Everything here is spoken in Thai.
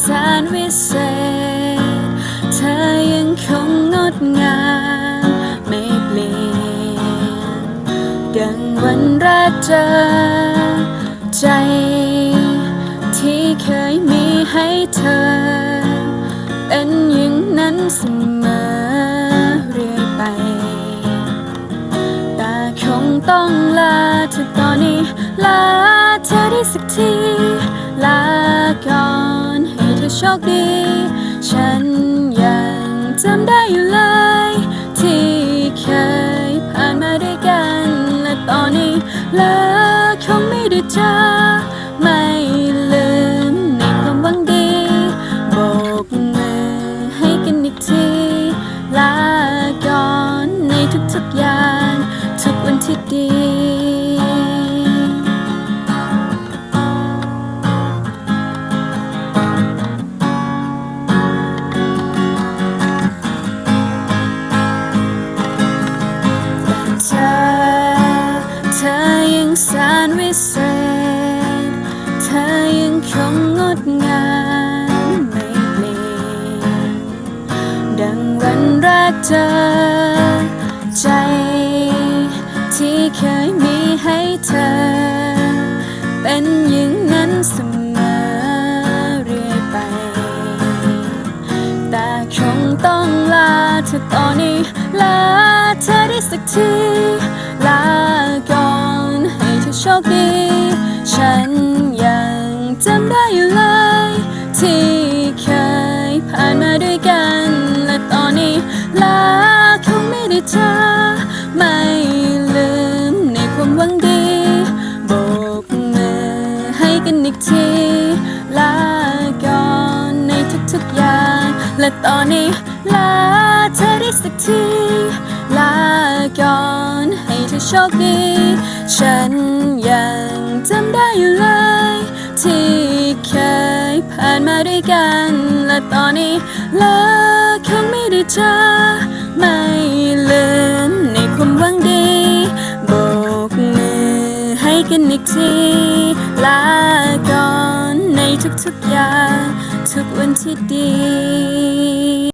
แสรวิเศษ เธอยังคงงดงามไม่เปลี่ยน ดังวันแรกเจอใจ ที่เคยมีให้เธอ เป็นอย่างนั้นเสมอเรื่อยไป แต่คงต้องลาเธอตอนนี้ลาเธอได้สักที คดี ฉันยังจำได้อยู่เลย ที่เคยผ่านมาด้วยกัน และตอนนี้เลาคงไม่ได้เจอไม่ลืมในความหวังดีโบกมือให้กันอีกทีลาก่อนในทุกๆอย่าง ทุกวันที่ดี กเจอใจที่เคยมีให้เธอ เป็นอย่างนั้นเสมอเรื่อยไป แต่คงต้องลาเธอตอนนี้ลาเธอได้สักทีลาก่อนให้เธอโชคดี ฉันยังจำได้อยู่เลย ที่เคยผ่านมาด้วยกัน กันอีกทีลาก่อนในทุกๆอย่าง และตอนนี้ลาเธอได้สักทีลาก่อนให้เธอโชคดี ฉันยังจำได้อยู่เลย ที่เคยผ่านมาด้วยกัน และตอนนี้ลาคงไม่ได้เจอไม่ล กันอีกทีลาก่อนในทุกๆอย่างทุกวันที่ดี